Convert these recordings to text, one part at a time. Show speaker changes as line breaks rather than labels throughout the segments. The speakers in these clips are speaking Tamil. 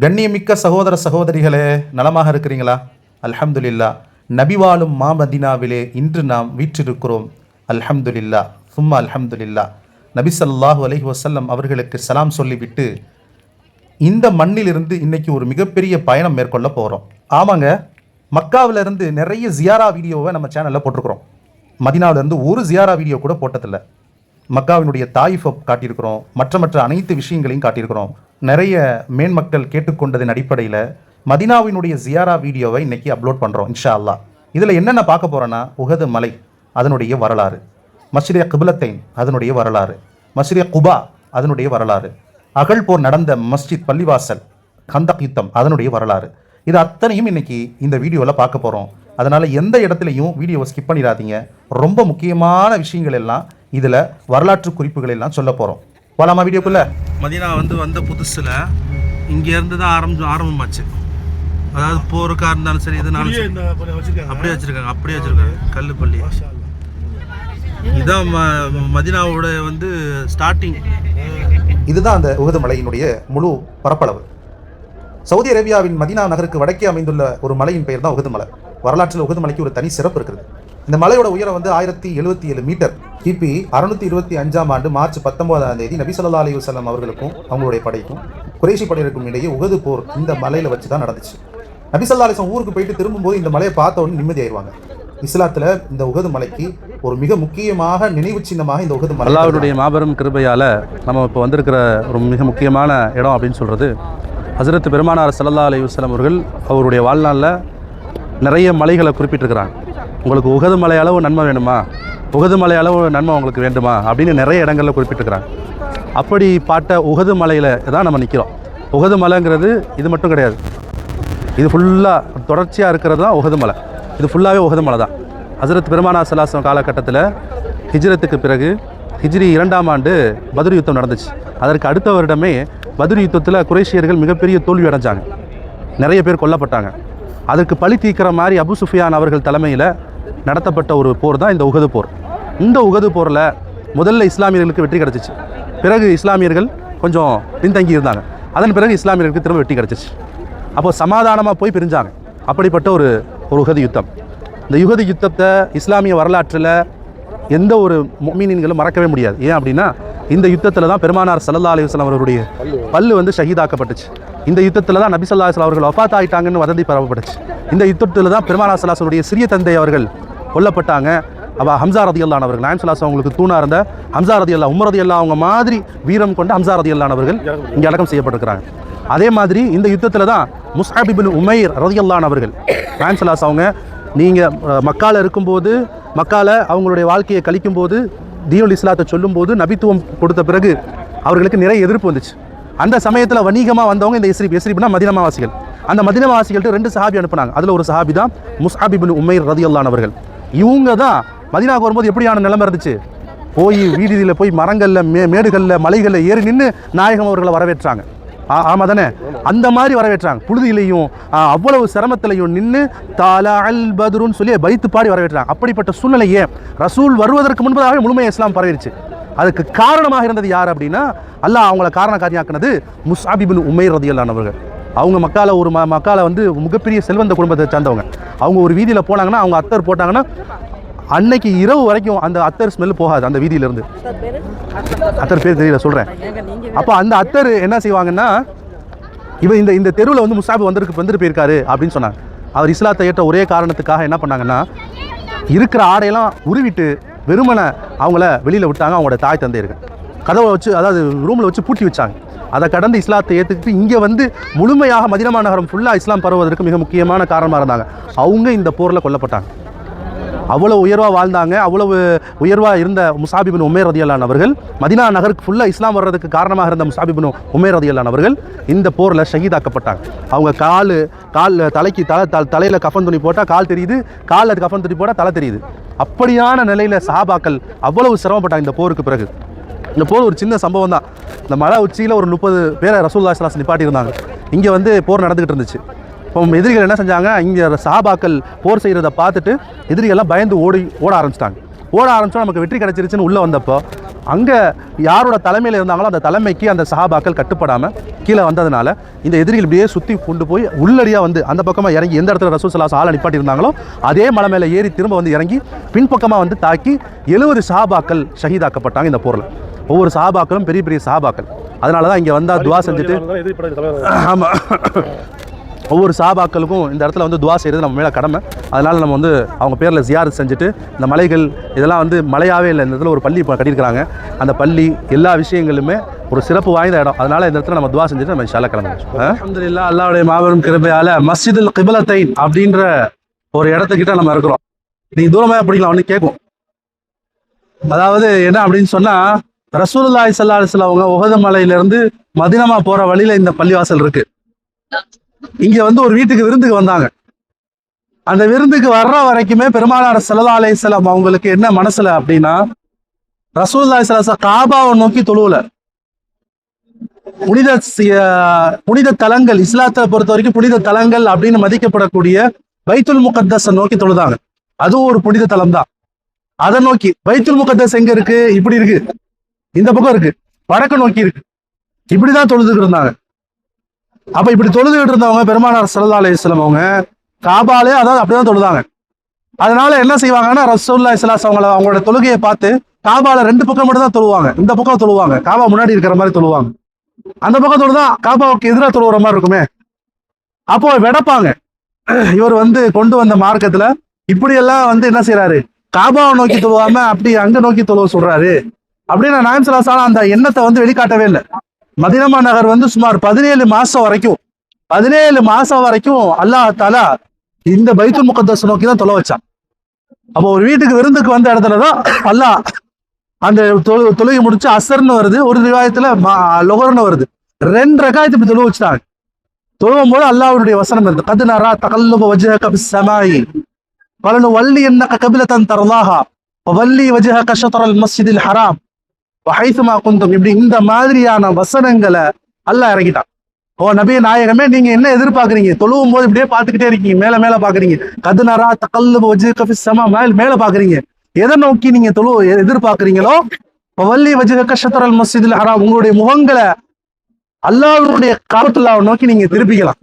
கண்ணியமிக்க சகோதர சகோதரிகளே நலமாக இருக்கிறீங்களா அல்ஹம்துலில்லா. நபி வாழும் மாமதினாவிலே இன்று நாம் வீற்றிருக்கிறோம். அல்ஹம்துலில்லா. சும்மா அல்ஹம்துலில்லா. நபி ஸல்லல்லாஹு அலைஹி அவர்களுக்கு சலாம் சொல்லிவிட்டு இந்த மண்ணிலிருந்து இன்றைக்கி ஒரு மிகப்பெரிய பயணம் மேற்கொள்ள போகிறோம் ஆமாங்க மக்காவிலேருந்து நிறைய ஜியாரா வீடியோவை நம்ம சேனலில் போட்டிருக்கிறோம். மதினாவிலேருந்து ஒரு ஜியாரா வீடியோ கூட போட்டதில்லை. மக்காவினுடைய தாயிஃபை காட்டியிருக்கிறோம். மற்ற மற்ற அனைத்து விஷயங்களையும் காட்டியிருக்கிறோம். நிறைய மேன்மக்கள் கேட்டுக்கொண்டதின் அடிப்படையில் மதினாவினுடைய ஜியாரா வீடியோவை இன்றைக்கி அப்லோட் பண்ணுறோம் இன்ஷா அல்லா இதில் என்னென்ன பார்க்க போகிறோன்னா உகது மலை அதனுடைய வரலாறு. மஸ்ரியா கிபிலத்தைன் அதனுடைய வரலாறு. மஸ்ரியா குபா அதனுடைய வரலாறு. அகழ் போர் நடந்த மஸ்ஜித் பள்ளிவாசல் கந்தக் யுத்தம் அதனுடைய வரலாறு. இது அத்தனையும் இன்றைக்கி இந்த வீடியோவில் பார்க்க போகிறோம் அதனால் எந்த இடத்துலையும் வீடியோவை ஸ்கிப் பண்ணிடாதீங்க. ரொம்ப முக்கியமான விஷயங்கள் எல்லாம் இதில் வரலாற்று குறிப்புகள் எல்லாம் சொல்ல போகிறோம் போலாமா வீடியோக்குள்ள?
மதினா வந்து வந்த புதுசில் இங்கேருந்து தான் ஆரம்பி ஆரம்பமாச்சு. அதாவது போருக்கா இருந்தாலும் சரி எதுனாலும் சரி. அப்படியே வச்சிருக்காங்க அப்படியே வச்சிருக்காங்க. கல்லுப்பள்ளி இதான் ம- மதினாவோட வந்து ஸ்டார்டிங்
இதுதான் அந்த உகது மலையினுடைய முழு பரப்பளவு. சவுதி அரேபியாவின் மதீனா நகருக்கு வடக்கே அமைந்துள்ள ஒரு மலையின் பெயர் தான் உகது மலை. வரலாற்றில் உகது மலைக்கு ஒரு தனி சிறப்பு இருக்குது இந்த மலையோட உயரம் வந்து ஆயிரத்தி எழுபத்தி ஏழு மீட்டர். கிபி அறுநூத்தி இருபத்தி அஞ்சாம் ஆண்டு மார்ச் பத்தொன்பதாம் தேதி நபி ஸல்லல்லாஹு அலைஹி வஸல்லம் அவர்களுக்கும் அவங்களுடைய படைக்கும் குறைஷி படையினருக்கும் இடையே உகது போர் இந்த மலையில வச்சு தான் நடந்துச்சு. நபி ஸல்லல்லாஹு அலைஹி வஸல்லம் ஊருக்கு போயிட்டு திரும்பும்போது இந்த மலையை பார்த்த உடனே நிம்மதியாயிருவாங்க இஸ்லாத்துல இந்த உகது மலைக்கு ஒரு மிக முக்கியமாக நினைவு சின்னமாக இந்த உகது மலை
அல்லாஹ்வுடைய மாபெரும் கிருபையால் நம்ம இப்போ வந்திருக்கிற ஒரு மிக முக்கியமான இடம் அப்படின்னு சொல்கிறது ஹசரத் பெருமானார் ஸல்லல்லாஹு அலைஹி வஸல்லம் அவர்கள் அவருடைய வாழ்நாளில் நிறைய மலைகளை குறிப்பிட்டிருக்கிறாங்க. உங்களுக்கு உகது மலை அளவு நன்மை வேணுமா? உகது மலை அளவு நன்மை உங்களுக்கு வேண்டுமா? அப்படின்னு நிறைய இடங்களில் குறிப்பிட்டிருக்கிறாங்க. அப்படி பாட்ட உகது மலையில் தான் நம்ம நிற்கிறோம் உகது மலைங்கிறது இது மட்டும் கிடையாது. இது ஃபுல்லாக தொடர்ச்சியாக இருக்கிறது தான் உகது மலை. இது ஃபுல்லாகவே உகது மலை தான். ஹசரத் பெருமானா சலாசம் காலகட்டத்தில் ஹிஜ்ரத்துக்கு பிறகு ஹிஜ்ரி இரண்டாம் ஆண்டு பத்ர் யுத்தம் நடந்துச்சு. அதற்கு அடுத்த வருடமே பத்ர் யுத்தத்தில் குரேஷியர்கள் மிகப்பெரிய தோல்வி அடைஞ்சாங்க. நிறைய பேர் கொல்லப்பட்டாங்க. அதற்கு பழி தீர்க்கிற மாதிரி அபு சுஃபியான் அவர்கள் தலைமையில் நடத்தப்பட்ட ஒரு போர் தான் இந்த உகது போர். இந்த உகது போரில் முதல்ல இஸ்லாமியர்களுக்கு வெற்றி கிடச்சிச்சு. பிறகு இஸ்லாமியர்கள் கொஞ்சம் பின்தங்கி இருந்தாங்க. அதன் பிறகு இஸ்லாமியர்களுக்கு திரும்ப வெற்றி கிடச்சிச்சு. அப்போ சமாதானமாக போய் பிரிஞ்சாங்க. அப்படிப்பட்ட ஒரு ஒரு உகது யுத்தம். இந்த யுகது யுத்தத்தை இஸ்லாமிய வரலாற்றில் எந்த ஒரு மீனின்களும் மறக்கவே முடியாது. ஏன் அப்படின்னா இந்த யுத்தத்தில் தான் பெருமானார் சல்லா அலிவஸ்லாம் அவர்களுடைய பல்லு வந்து ஷஹீதாக்கப்பட்டுச்சு. இந்த யுத்தத்தில் தான் நபி சொல்லா அவர்கள் வஃபாத் ஆகிட்டாங்கன்னு வதந்தி பரவப்பட்டுச்சு. இந்த யுத்தத்தில் தான் பெருமானார் சல்லாசனுடைய சிறிய தந்தை அவர்கள் கொல்லப்பட்டாங்க. அவள் ஹம்சா ரதி அல்லான் அவர்கள் சலாஸ் அவங்களுக்கு தூணா இருந்த ஹம்சா ரதி அல்லா உமர் அல்லா அவங்க மாதிரி வீரம் கொண்ட ஹம்சா ரதி அல்லான் அவர்கள் இங்கே அடக்கம் செய்யப்பட்டிருக்கிறாங்க. அதே மாதிரி இந்த யுத்தத்தில் தான் முஸ்ஹாபிபின் உமைர் ரதி அல்லான் அவர்கள் சலாஸ் அவங்க நீங்கள் மக்கால இருக்கும்போது மக்கால அவங்களுடைய வாழ்க்கையை கழிக்கும் போது தீனுல் இஸ்லாத்தை சொல்லும்போது நபித்துவம் கொடுத்த பிறகு அவர்களுக்கு நிறைய எதிர்ப்பு வந்துச்சு. அந்த சமயத்தில் வணிகமாக வந்தவங்க இந்த எஸ்ரிப் எஸ்ரிப்னா மதினமாவாசிகள். அந்த மதினமாவாசிகள்ட்ட ரெண்டு சஹாபி அனுப்புனாங்க. அதில் ஒரு சஹாபி தான் முஸ்ஹாபிபின் உமைர் ரதி அவர்கள். இவங்க தான் மதினாவுக்கு வரும்போது எப்படியான நிலைமை இருந்துச்சு? போய் வீதியில் போய் மரங்களில் மே மேடுகளில் மலைகளில் ஏறி நின்று நாயகம் அவர்களை வரவேற்றாங்க. ஆ- ஆமா தானே? அந்த மாதிரி வரவேற்றாங்க. புழுதியிலையும் அவ்வளவு சிரமத்திலையும் நின்று தாலா அல் பதுருன்னு சொல்லி பைத்து பாடி வரவேற்றாங்க. அப்படிப்பட்ட சூழ்நிலையே ரசூல் வருவதற்கு முன்பதாகவே முழுமையாக இஸ்லாம் பரவிடுச்சு அதுக்கு காரணமாக இருந்தது யார் அப்படின்னா அல்லாஹ் அவங்கள காரண காரியாக்குனது முஸ்ஆபிபின் உமைர் ரதியல்லானவர்கள் அவங்க மக்கால ஒரு ம மக்கால வந்து மிகப்பெரிய செல்வந்த குடும்பத்தை சேர்ந்தவங்க. அவங்க ஒரு வீதியில் போனாங்கன்னா அவங்க அத்தர் போட்டாங்கன்னா அன்னைக்கு இரவு வரைக்கும் அந்த அத்தர் ஸ்மெல் போகாது அந்த வீதியிலேருந்து. அத்தர் பேர் தெரியல சொல்கிறேன் அப்போ அந்த அத்தர் என்ன செய்வாங்கன்னா இவன் இந்த இந்த தெருவில் வந்து முசாபி வந்திருக்கு வந்துட்டு போயிருக்காரு அப்படின்னு சொன்னாங்க. அவர் இஸ்லாத்தை ஏற்ற ஒரே காரணத்துக்காக என்ன பண்ணாங்கன்னா இருக்கிற ஆடையெல்லாம் உருவிட்டு வெறுமனை அவங்கள வெளியில் விட்டாங்க அவங்களோட தாய் தந்தையர்கள். கதவை வச்சு அதாவது ரூமில் வச்சு பூட்டி வச்சாங்க. அதை கடந்து இஸ்லாத்தை ஏற்றுக்கிட்டு இங்கே வந்து முழுமையாக மதினமா நகரம் ஃபுல்லாக இஸ்லாம் பரவுவதற்கு மிக முக்கியமான காரணமாக இருந்தாங்க. அவங்க இந்த போரில் கொல்லப்பட்டாங்க. அவ்வளோ உயர்வாக வாழ்ந்தாங்க. அவ்வளவு உயர்வாக இருந்த முசாபிபின் உமேர் ரதியல்லான் அவர்கள் மதினா நகருக்கு ஃபுல்லாக இஸ்லாம் வர்றதுக்கு காரணமாக இருந்த முசாபிபின் உமேர் ரதியல்லான் அவர்கள் இந்த போரில் ஷஹீதாக்கப்பட்டாங்க. அவங்க கால் கால் தலைக்கு தலை தலை தலையில் கஃன் துணி போட்டால் கால் தெரியுது காலில் கஃன் துணி போட்டால் தலை தெரியுது. அப்படியான நிலையில் சஹாபாக்கள் அவ்வளவு சிரமப்பட்டாங்க இந்த போருக்கு பிறகு. இந்த போர் ஒரு சின்ன சம்பவம் தான். இந்த மலை உச்சியில் ஒரு முப்பது பேரை ரசூல்லா சலாஸ் நிப்பாட்டியிருந்தாங்க. இங்கே வந்து போர் நடந்துக்கிட்டு இருந்துச்சு. இப்போ எதிரிகள் என்ன செஞ்சாங்க? இங்கே சாபாக்கள் போர் செய்கிறத பார்த்துட்டு எதிரிகள்லாம் பயந்து ஓடி ஓட ஆரம்பிச்சிட்டாங்க. ஓட ஆரம்பிச்சோம் நமக்கு வெற்றி கிடச்சிருச்சுன்னு உள்ளே வந்தப்போ அங்கே யாரோட தலைமையில் இருந்தாங்களோ அந்த தலைமைக்கு அந்த சஹாபாக்கள் கட்டுப்படாமல் கீழே வந்ததுனால இந்த எதிரிகள் இப்படியே சுற்றி கொண்டு போய் உள்ளடியாக வந்து அந்த பக்கமாக இறங்கி எந்த இடத்துல ரசூல் சலாஸ் ஆளை நிப்பாட்டி இருந்தாங்களோ அதே மலை மேலே ஏறி திரும்ப வந்து இறங்கி பின்பக்கமாக வந்து தாக்கி எழுபது சஹாபாக்கள் ஷஹீதாக்கப்பட்டாங்க இந்த போரில். ஒவ்வொரு சஹாபாக்களும் பெரிய பெரிய சஹாபாக்கள் அதனால தான் இங்கே வந்தால் துவா செஞ்சுட்டு ஆமாம் ஒவ்வொரு சாபாக்களுக்கும் இந்த இடத்துல வந்து துவா செய்கிறது நம்ம மேலே கடமை. அதனால் நம்ம வந்து அவங்க பேரில் ஜியாரத் செஞ்சுட்டு இந்த மலைகள் இதெல்லாம் வந்து மலையாகவே இல்லை. இந்த இடத்துல ஒரு பள்ளி இப்போ கட்டியிருக்கிறாங்க. அந்த பள்ளி எல்லா விஷயங்களுமே ஒரு சிறப்பு வாய்ந்த இடம். அதனால் இந்த இடத்துல நம்ம துவா செஞ்சுட்டு நம்ம ஷால கிளம்பி அலமதுல்லா அல்லாவுடைய மாபெரும் கிருபையால் மஸ்ஜிதுல் கிபலத்தைன் அப்படின்ற ஒரு இடத்துக்கிட்ட நம்ம இருக்கிறோம். நீங்கள் தூரமாக பிடிக்கலாம் ஒன்று கேட்கும். அதாவது என்ன அப்படின்னு சொன்னால் ரசூலுல்லாஹி ஸல்லல்லாஹு அலைஹி அவங்க உகத மலையிலிருந்து மதினமா போற வழியில இந்த பள்ளிவாசல் இருக்கு. இங்க வந்து ஒரு வீட்டுக்கு விருந்துக்கு வந்தாங்க. அந்த விருந்துக்கு வர்ற வரைக்குமே பெருமானார் சல்லா அலிஸ்லாம் அவங்களுக்கு என்ன மனசுல அப்படின்னா ரசூல்லாய் சலாசா காபாவை நோக்கி தொழுவல. புனித புனித தலங்கள் இஸ்லாத்தை பொறுத்த வரைக்கும் புனித தலங்கள் அப்படின்னு மதிக்கப்படக்கூடிய பைத்துல் முகத்தஸை நோக்கி தொழுதாங்க. அதுவும் ஒரு புனித தலம் தான். அதை நோக்கி பைத்துல் முகத்தஸ் எங்க இருக்கு? இப்படி இருக்கு. இந்த பக்கம் இருக்கு. வடக்கு நோக்கி இருக்கு. இப்படிதான் தொழுதுகிட்டு இருந்தாங்க. அப்ப இப்படி தொழுதுகிட்டு இருந்தவங்க பெருமானார் சல்லா அலையம் அவங்க காபாலே அதாவது அப்படிதான் தொழுதாங்க. அதனால என்ன செய்வாங்கன்னா ரசூல்லா இஸ்லாஸ் அவங்கள அவங்களோட தொழுகையை பார்த்து காபால ரெண்டு பக்கம் மட்டும் தான் தொழுவாங்க. இந்த பக்கம் தொழுவாங்க. காபா முன்னாடி இருக்கிற மாதிரி தொழுவாங்க. அந்த பக்கம் தொழுதா காபாவுக்கு எதிராக தொழுவுற மாதிரி இருக்குமே. அப்போ வெடப்பாங்க. இவர் வந்து கொண்டு வந்த மார்க்கத்துல இப்படி எல்லாம் வந்து என்ன செய்யறாரு காபாவை நோக்கி தொழுவாம அப்படி அங்க நோக்கி தொழுவ சொல்றாரு. அப்படின்னு நாயம் சலாசால அந்த எண்ணத்தை வந்து வெளிக்காட்டவே இல்லை. மதினமா நகர் வந்து சுமார் பதினேழு மாசம் வரைக்கும் பதினேழு மாசம் வரைக்கும் அல்லாஹ் தாலா இந்த பைத்துல் முகத்தஸ் நோக்கி தான் தொலை வச்சான். அப்போ ஒரு வீட்டுக்கு விருந்துக்கு வந்த இடத்துல தான் அல்லாஹ் அந்த தொழு தொழுகை முடிச்சு அசர்னு வருது. ஒரு ரிவாயத்துல லொகர்னு வருது. ரெண்டு ரகாயத்து இப்படி தொழுவ வச்சுட்டாங்க. தொழுவும் போது அல்லாவுடைய வசனம் இருந்து கது நரா தகல்லுப வஜ்ஹக கபி சமாயி. பலனு வள்ளி என்ன கபில கபிலத்தன் தரலாகா வள்ளி வஜக கஷத்தரல் மஸ்ஜிதில் ஹராம். வகைசுமா குந்தும். இப்படி இந்த மாதிரியான வசனங்களை அல்ல இறக்கிட்டான். ஓ நபிய நாயகமே நீங்க என்ன எதிர்பார்க்குறீங்க? தொழுவும் போது இப்படியே பார்த்துக்கிட்டே இருக்கீங்க. மேல மேல பாக்குறீங்க கதுனரா தகல்லு வஜு கஃபி மேல் மேல பாக்குறீங்க எதை நோக்கி நீங்க தொழு எதிர்பார்க்குறீங்களோ வள்ளி வஜு கஷத்தரல் மஸ்ஜிதில் ஹராம் உங்களுடைய முகங்களை அல்லாஹ்வுடைய காபத்துல்லாவை நோக்கி நீங்க திருப்பிக்கலாம்.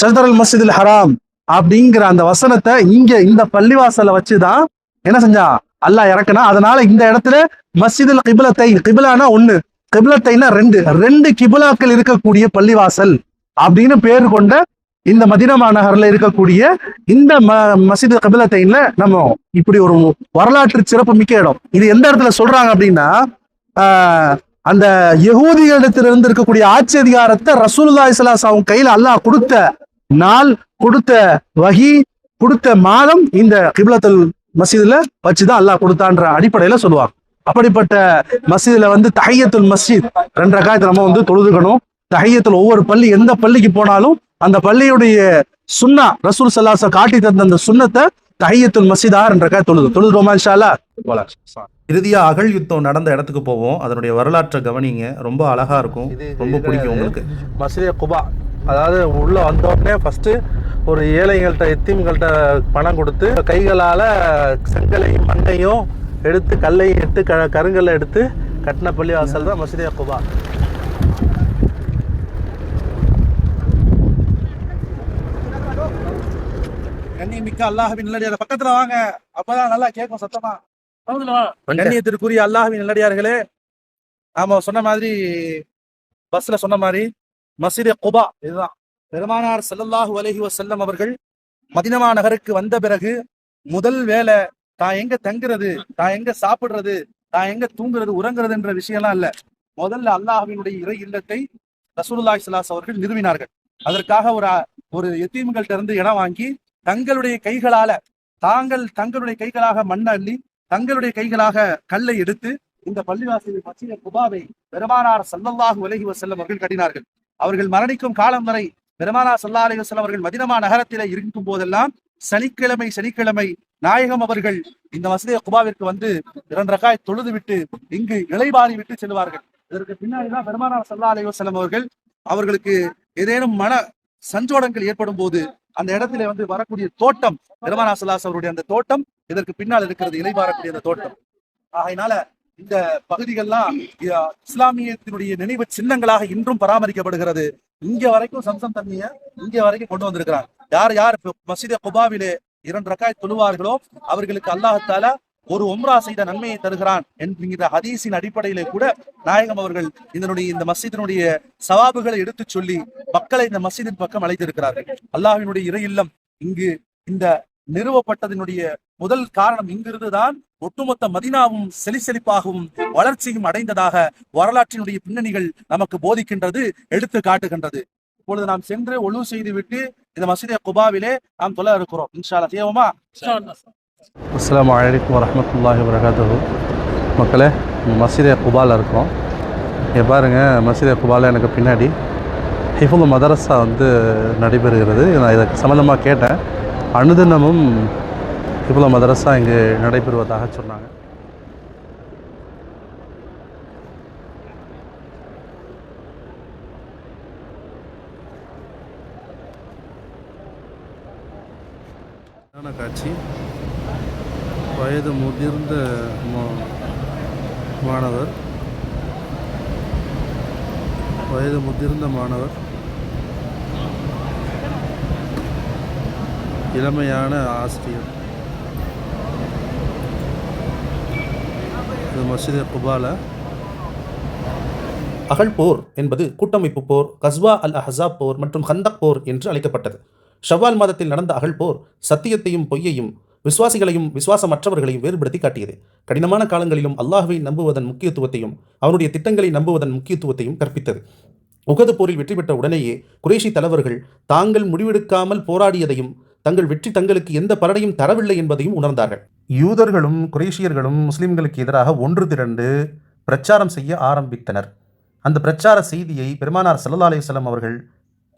சதரல் மஸ்ஜிதில் ஹராம் அப்படிங்கிற அந்த வசனத்தை இங்க இந்த பள்ளிவாசலை வச்சுதான் என்ன செஞ்சா அல்லாஹ் இறக்குனா அதனால இந்த இடத்துல மஸ்ஜிதுல் கிபிலத்தை கிபிலானா ஒண்ணு கிபிலத்தைனா ரெண்டு ரெண்டு கிபிலாக்கள் இருக்கக்கூடிய பள்ளிவாசல் அப்படின்னு பேர் கொண்ட இந்த மதினா மாநகர்ல இருக்கக்கூடிய இந்த ம மசித கபிலத்தைன்ல நம்ம இப்படி ஒரு வரலாற்று சிறப்பு மிக்க இடம். இது எந்த இடத்துல சொல்றாங்க அப்படின்னா அந்த யகூதிகளிடத்திலிருந்து இருக்கக்கூடிய ஆட்சி அதிகாரத்தை ரசூலுல்லாஹி ஸல்லல்லாஹு அலைஹி அவங்க கையில் அல்லாஹ் கொடுத்த நாள் கொடுத்த வகி கொடுத்த மாதம் இந்த கிபிலத்தில் மசீதுல வச்சுதான் அல்லாஹ் கொடுத்தான்ற அடிப்படையில சொல்லுவாங்க. அப்படிப்பட்ட மசீதுல வந்து தஹியத்துல் மஸ்ஜித் ரெண்டு ரகாயத்தை நம்ம வந்து தொழுதுக்கணும். தஹியத்துல ஒவ்வொரு பள்ளி எந்த பள்ளிக்கு போனாலும் அந்த பள்ளியுடைய சுன்னா ரசூல் சல்லாச காட்டி தந்த அந்த சுன்னத்தை தஹியத்துல் மஸ்ஜிதா ரெண்டு ரகாய் தொழுது. தொழுதுரோமா இன்ஷா அல்லாஹ்?
இறுதியாக அகழ் யுத்தம் நடந்த இடத்துக்கு போவோம். அதனுடைய வரலாற்றை கவனிங்க. ரொம்ப அழகா இருக்கும். ரொம்ப பிடிக்கும் உங்களுக்கு.
மசீதே குபா. அதாவது உள்ள வந்தோடனே ஃபர்ஸ்ட் ஒரு ஏழைகள்கிட்ட எத்தீம்கள்கிட்ட பணம் கொடுத்து கைகளால் செங்கலையும் மண்ணையும் எடுத்து கல்லையும் எடுத்து க கருங்கல்லை எடுத்து கட்டின பள்ளி வாசல் தான் மசீதே குபா கண்ணியமிக்க அல்லாஹின் நல்லடியார் பக்கத்துல வாங்க. அப்பதான் நல்லா கேட்கும் சத்தமா. கண்ணியத்திற்குரிய அல்லாஹ்வின் நல்லடியார்களே நாம சொன்ன மாதிரி பஸ்ல சொன்ன மாதிரி மஸ்ஜிதே குபா இதுதான். பெருமானார் செல்லல்லாஹு அலஹி வசல்லம் அவர்கள் மதினமா நகருக்கு வந்த பிறகு முதல் வேலை தான் எங்க தங்குறது தான் எங்க சாப்பிடுறது தான் எங்க தூங்குறது உறங்குறது என்ற விஷயம்லாம் இல்ல. முதல்ல அல்லாஹினுடைய இறை இல்லத்தை ரசூலுல்லாய் சலாஸ் அவர்கள் நிறுவினார்கள். அதற்காக ஒரு ஒரு எத்தீம்கள்ட்ட இருந்து இடம் வாங்கி தங்களுடைய கைகளால தாங்கள் தங்களுடைய கைகளாக மண் அள்ளி தங்களுடைய கைகளாக கல்லை எடுத்து இந்த பள்ளிவாசலில் மசீத குபாவை பெருமானார் ஸல்லல்லாஹு உலகி வசல்லம் அவர்கள் கட்டினார்கள். அவர்கள் மரணிக்கும் காலம் வரை பெருமானா சல்லா அலைஹி அவர்கள் மதினமா நகரத்திலே இருக்கும் போதெல்லாம் சனிக்கிழமை சனிக்கிழமை நாயகம் அவர்கள் இந்த மசதிய குபாவிற்கு வந்து இரண்டு ரகாய் தொழுது விட்டு இங்கு இலைபாரி விட்டு செல்வார்கள். இதற்கு பின்னாடிதான் பெருமானார் சல்லா அலிவசலம் அவர்கள் அவர்களுக்கு ஏதேனும் மன சஞ்சோடங்கள் ஏற்படும் போது
அந்த இடத்துல வந்து வரக்கூடிய தோட்டம் பெருமானா சல்லாஸ் அவருடைய அந்த தோட்டம் இதற்கு பின்னால் இருக்கிறது இலைபாரக்கூடிய அந்த தோட்டம். ஆகையினால இந்த பகுதிகள்லாம் இஸ்லாமியத்தினுடைய நினைவு சின்னங்களாக இன்றும் பராமரிக்கப்படுகிறது. இங்க வரைக்கும் சம்சம் தண்ணிய இங்க வரைக்கும் கொண்டு வந்திருக்கிறார் யார் யார் மசித குபாவிலே இரண்டு ரக்காய் தொழுவார்களோ அவர்களுக்கு அல்லாஹால ஒரு உம்ரா செய்த நன்மையை தருகிறான் என்கிற ஹதீஸின் அடிப்படையிலே கூட நாயகம் அவர்கள் இதனுடைய இந்த மசிதனுடைய சவாபுகளை எடுத்துச் சொல்லி மக்களை இந்த மசிதின் பக்கம் அழைத்திருக்கிறார்கள். அல்லாஹினுடைய இறை இல்லம் இங்கு இந்த நிறுவப்பட்டதனுடைய முதல் காரணம் இங்கிருந்துதான் ஒட்டுமொத்த மதினாவும் செலிசெலிப்பாகவும் வளர்ச்சியும் அடைந்ததாக வரலாற்றினுடைய பின்னணிகள் நமக்கு போதிக்கின்றது எடுத்து காட்டுகின்றது இப்பொழுது நாம் சென்று ஒழு செய்து விட்டு இந்த மசீதே குபாவிலே நாம் தொழ இருக்கிறோம். இன்ஷால்லா தேவமா
அஸ்ஸலாமு அலைக்கும் வரஹ்மத்துல்லாஹி வரகாத்துஹு மக்களே மசீதே குபால இருக்கோம். இங்கே பாருங்கள் மசீதே குபால எனக்கு பின்னாடி. ஹிஃபுல் மதரஸா வந்து நடைபெறுகிறது. நான் இதுக்கு சம்மந்தமாக கேட்டேன். அனுதினமும் இவ்வளோ மதரசா இங்கு நடைபெறுவதாக சொன்னாங்க.
காட்சி. வயது முதிர்ந்த மா- மாணவர். வயது முதிர்ந்த மாணவர். இளமையான ஆசிரியர். இது குபால.
அகழ் போர் என்பது கூட்டமைப்பு போர் கஸ்வா அல் அஹசாப் போர் மற்றும் ஹந்தக் போர் என்று அழைக்கப்பட்டது. ஷவ்வால் மாதத்தில் நடந்த அகழ் போர் சத்தியத்தையும் பொய்யையும் விசுவாசிகளையும் விசுவாசமற்றவர்களையும் வேறுபடுத்தி காட்டியது. கடினமான காலங்களிலும் அல்லாஹுவை நம்புவதன் முக்கியத்துவத்தையும் அவனுடைய திட்டங்களை நம்புவதன் முக்கியத்துவத்தையும் கற்பித்தது. உகது போரில் வெற்றி பெற்ற உடனேயே குரேஷி தலைவர்கள் தாங்கள் முடிவெடுக்காமல் போராடியதையும் தங்கள் வெற்றி தங்களுக்கு எந்த பலனையும் தரவில்லை என்பதையும் உணர்ந்தார்கள். யூதர்களும் குரேஷியர்களும் முஸ்லிம்களுக்கு எதிராக ஒன்று திரண்டு பிரச்சாரம் செய்ய ஆரம்பித்தனர். அந்த பிரச்சார செய்தியை பெருமானார் சல்லா அலிசல்லாம் அவர்கள்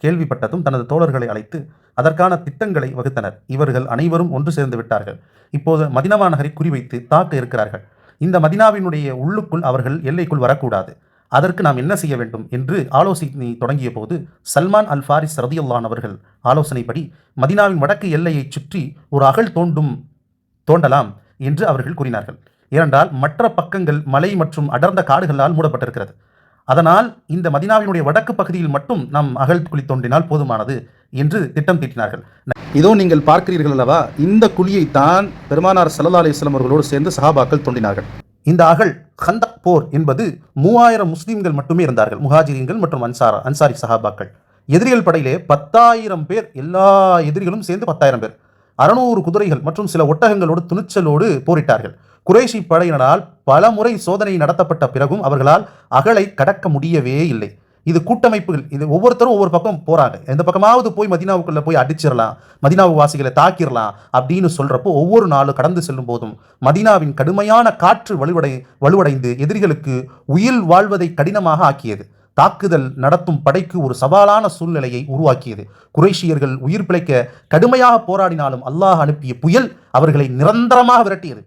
கேள்விப்பட்டதும் தனது தோழர்களை அழைத்து அதற்கான திட்டங்களை வகுத்தனர். இவர்கள் அனைவரும் ஒன்று சேர்ந்து விட்டார்கள். இப்போது மதினா நகரை குறிவைத்து தாக்க இருக்கிறார்கள். இந்த மதினாவினுடைய உள்ளுக்குள் அவர்கள் எல்லைக்குள் வரக்கூடாது. அதற்கு நாம் என்ன செய்ய வேண்டும் என்று ஆலோசனை தொடங்கிய போது சல்மான் அல் ஃபாரிஸ் ரதியுல்லான் அவர்கள் ஆலோசனைப்படி மதினாவின் வடக்கு எல்லையைச் சுற்றி ஒரு அகழ் தோண்டும் தோண்டலாம் என்று அவர்கள் கூறினார்கள். ஏனென்றால் மற்ற பக்கங்கள் மலை மற்றும் அடர்ந்த காடுகளால் மூடப்பட்டிருக்கிறது. அதனால் இந்த மதினாவினுடைய வடக்கு பகுதியில் மட்டும் நாம் அகழ் குழி தோண்டினால் போதுமானது என்று திட்டம் தீட்டினார்கள். இதோ நீங்கள் பார்க்கிறீர்கள் அல்லவா இந்த குழியைத்தான் பெருமானார் ஸல்லல்லாஹு அலைஹி வஸல்லம் அவர்களோடு சேர்ந்து சஹாபாக்கள் தோண்டினார்கள். இந்த அகழ் ஹந்தக் போர் என்பது மூவாயிரம் முஸ்லீம்கள் மட்டுமே இருந்தார்கள். முஹாஜிரீன்கள் மற்றும் அன்சாரா அன்சாரி சஹாபாக்கள். எதிரிகள் படையிலே பத்தாயிரம் பேர் எல்லா எதிரிகளும் சேர்ந்து பத்தாயிரம் பேர். அறுநூறு குதிரைகள் மற்றும் சில ஒட்டகங்களோடு துணிச்சலோடு போரிட்டார்கள். குறைஷி படையினரால் பல முறை சோதனை நடத்தப்பட்ட பிறகும் அவர்களால் அகலை கடக்க முடியவே இல்லை. இது கூட்டமைப்புகள் இது ஒவ்வொருத்தரும் ஒவ்வொரு பக்கம் போகிறாங்க எந்த பக்கமாவது போய் மதினாவுக்குள்ளே போய் அடிச்சிடலாம் மதினாவு வாசிகளை தாக்கிடலாம் அப்படின்னு சொல்கிறப்போ ஒவ்வொரு நாளும் கடந்து செல்லும் போதும் மதினாவின் கடுமையான காற்று வலுவடை வலுவடைந்து எதிரிகளுக்கு உயிர் வாழ்வதை கடினமாக ஆக்கியது. தாக்குதல் நடத்தும் படைக்கு ஒரு சவாலான சூழ்நிலையை உருவாக்கியது. குறைஷியர்கள் உயிர் பிழைக்க கடுமையாக போராடினாலும் அல்லாஹ் அனுப்பிய புயல் அவர்களை நிரந்தரமாக விரட்டியது.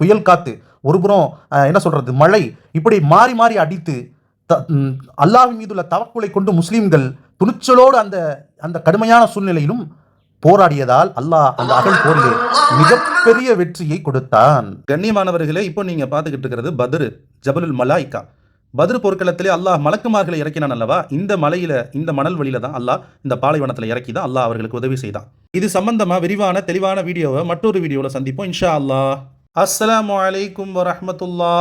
புயல் காத்து ஒருபுறம் என்ன சொல்றது மழை இப்படி மாறி மாறி அடித்து த- மீதுள்ள தவக்குலை கொண்டு முஸ்லீம்கள் துணிச்சலோடு அந்த அந்த கடுமையான சூழ்நிலையிலும் போராடியதால் அல்லாஹ் அந்த அகல் போரிலே மிகப்பெரிய வெற்றியை கொடுத்தான். கண்ணியமானவர்களே இப்போ நீங்க பார்த்துக்கிட்டு இருக்கிறது பத்ரு ஜபலுல் மலாய்கா பத்ரு போர்க்களத்திலே அல்லாஹ் மலக்குமார்களை இறக்கினான் அல்லவா? இந்த மலையில இந்த மணல் வழியில தான் அல்லாஹ் இந்த பாலைவனத்தில் இறக்கி தான் அல்லாஹ் அவர்களுக்கு உதவி செய்தான். இது சம்பந்தமா விரிவான தெளிவான வீடியோவை மற்றொரு வீடியோவில் சந்திப்போம் இன்ஷா அல்லாஹ். அஸ்ஸலாமு வலைக்கும் வரமத்துல்லா